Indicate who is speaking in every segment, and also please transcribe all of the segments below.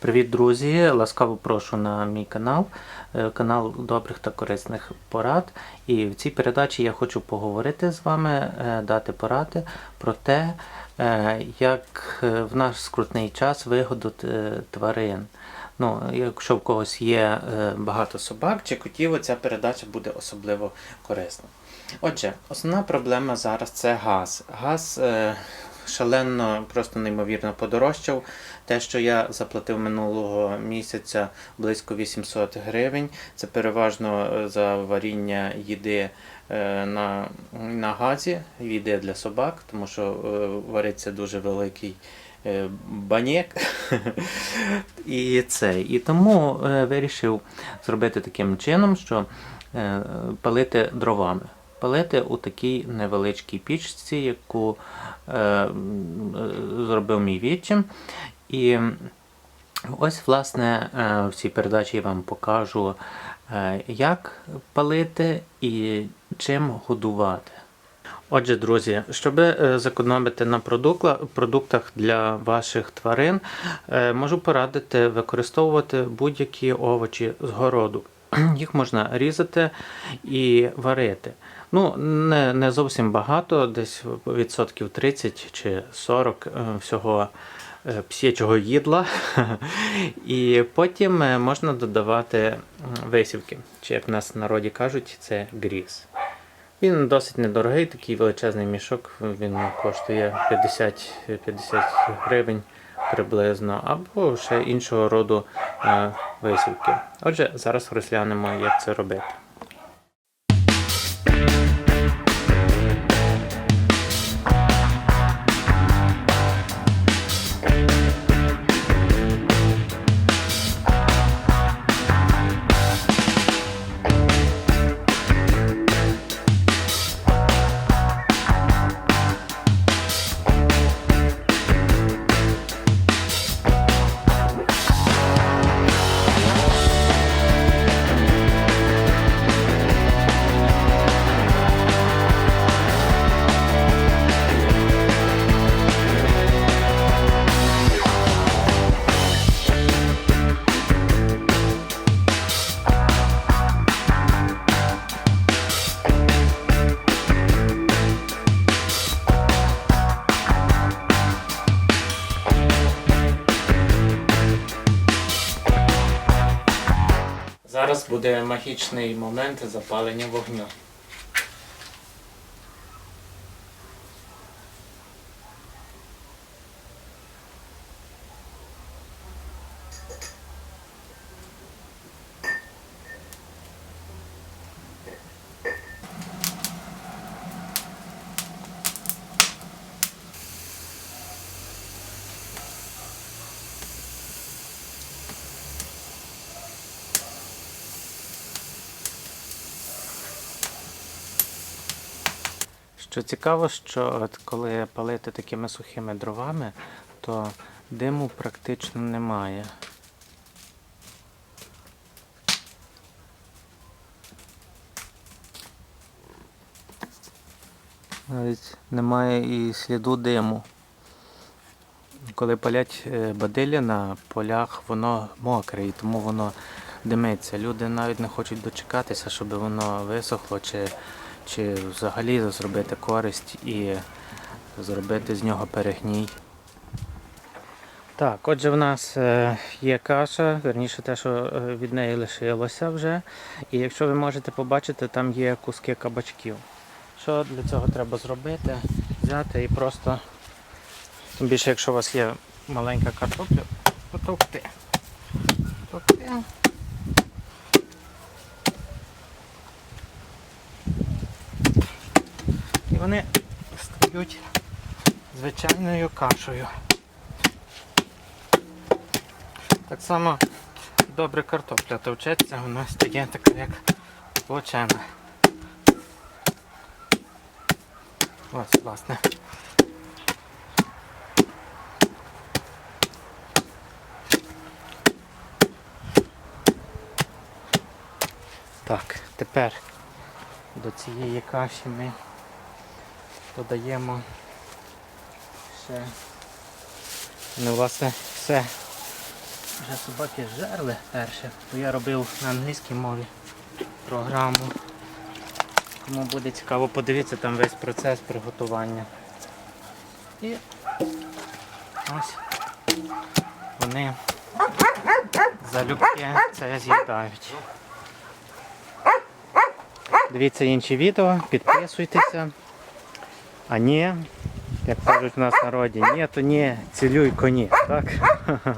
Speaker 1: Привіт, друзі! Ласкаво прошу на мій канал, е, канал добрих та корисних порад. І в цій передачі я хочу поговорити з вами, е, дати поради про те, е, як в наш скрутний час вигодити тварин. Ну, якщо в когось є багато собак чи котів, ця передача буде особливо корисна. Отже, основна проблема зараз це газ. Газ шалено, просто неймовірно подорожчав. Те, що я заплатив минулого місяця близько 800 гривень, це переважно е, за варіння їди е, на, на газі, їди для собак, тому що е, вариться дуже великий банєк. І це. І тому вирішив зробити таким чином, що палити дровами. Палити у такій невеличкій пічці, яку е, зробив мій відчим. І ось, власне, е, в цій передачі я вам покажу, е, як палити і чим годувати. Отже, друзі, щоб е, зекономити на продуктах для ваших тварин, можу порадити використовувати будь-які овочі з городу. Їх можна різати і варити. Ну, не, не зовсім багато, десь відсотків 30 чи 40 е, всього е, псячого їдла. І потім е, можна додавати висівки, чи як в нас в народі кажуть, це гріз. Він досить недорогий, такий величезний мішок, він коштує 50, 50 гривень приблизно, або ще іншого роду висівки. Отже, зараз розглянемо, як це робити. Зараз буде магічний момент запалення вогню. Що цікаво, що от коли палити такими сухими дровами, то диму практично немає. Навіть немає і сліду диму. Коли палять е, бадилля на полях, воно мокре і тому воно димиться. Люди навіть не хочуть дочекатися, щоб воно висохло чи, чи взагалі зробити користь і зробити з нього перегній. Так, отже, в нас е, є каша, верніше те, що е, від неї лишилося вже. І якщо ви можете побачити, там є куски кабачків. Що для цього треба зробити? Взяти і просто, тим більше, якщо у вас є маленька картопля, потовкти. Потовкти. Вони стають звичайною кашею. Так само добре картопля товчеться, вона стає така як плочена. Ось, власне. Так, тепер до цієї каші ми додаємо ще ну, власне все вже собаки жерли перше, бо я робив на англійській мові програму. Кому буде цікаво, подивіться там весь процес приготування. І ось вони залюбки це з'їдають. Дивіться інші відео, підписуйтеся. А ні, як кажуть в нас в народі, ні, то ні, цілюй коні, так?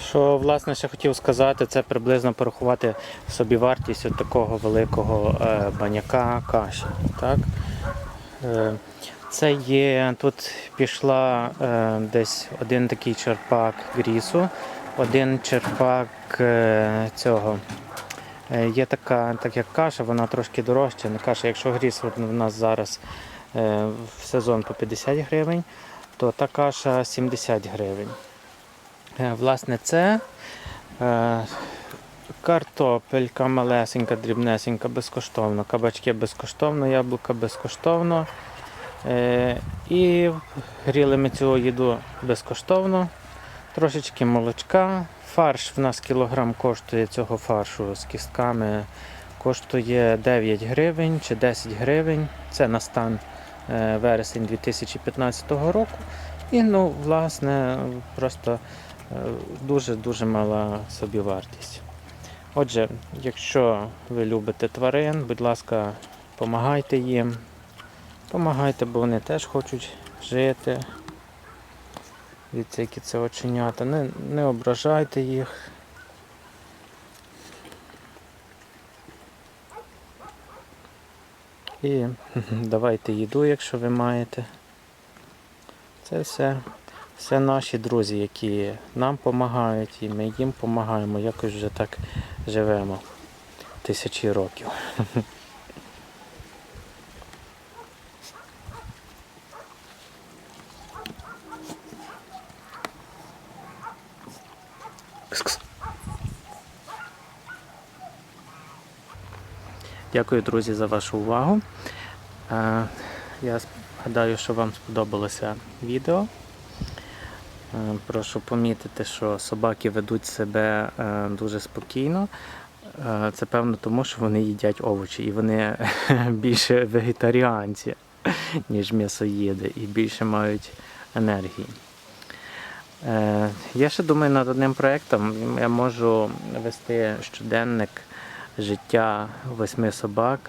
Speaker 1: Що власне ще хотів сказати, це приблизно порахувати собі вартість от такого великого е, баняка каші. Так? Е, це є, тут пішла е, десь один такий черпак грісу, один черпак цього. Е, Є така, так як каша, вона трошки дорожча. Не каша, якщо гріс в нас зараз е, в сезон по 50 гривень, то та каша 70 гривень. Е, Власне, це картопелька малесенька, дрібнесенька, безкоштовно, кабачки безкоштовно, яблука безкоштовно. І гріли ми цю їду безкоштовно. Трошечки молочка. Фарш в нас кілограм коштує цього фаршу з кістками. Коштує 9 гривень чи 10 гривень. Це на стан е, вересень 2015 року. І ну, власне, просто дуже-дуже мала собівартість. Отже, якщо ви любите тварин, будь ласка, допомагайте їм. Помагайте, бо вони теж хочуть жити. Дивіться, які це оченята. Не, не ображайте їх. І давайте їду, якщо ви маєте. Це все, все наші друзі, які нам допомагають, і ми їм допомагаємо. Якось вже так живемо тисячі років. Дякую, друзі, за вашу увагу. Е, Я гадаю, що вам сподобалося відео. Е, Прошу помітити, що собаки ведуть себе е, дуже спокійно. Це певно тому, що вони їдять овочі і вони більше вегетаріанці, ніж м'ясоїди, і більше мають енергії. Я ще думаю над одним проєктом. Я можу вести щоденник життя восьми собак.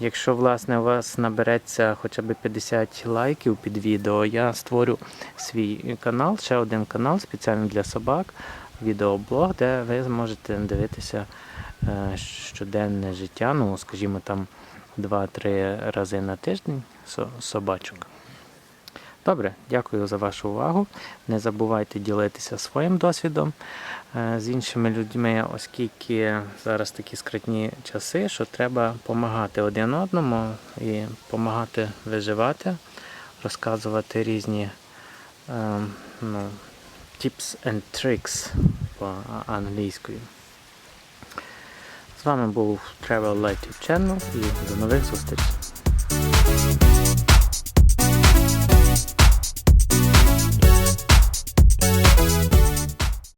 Speaker 1: Якщо власне у вас набереться хоча б 50 лайків під відео, я створю свій канал, ще один канал спеціально для собак, відеоблог, де ви зможете дивитися е, щоденне життя, ну, скажімо, там 2-3 рази на тиждень со- собачок. Добре, дякую за вашу увагу. Не забувайте ділитися своїм досвідом е, з іншими людьми, оскільки зараз такі скритні часи, що треба допомагати один одному і допомагати виживати, розказувати різні е, ну, tips and tricks по англійською. З вами був Travel Light Channel і до нових зустрічей.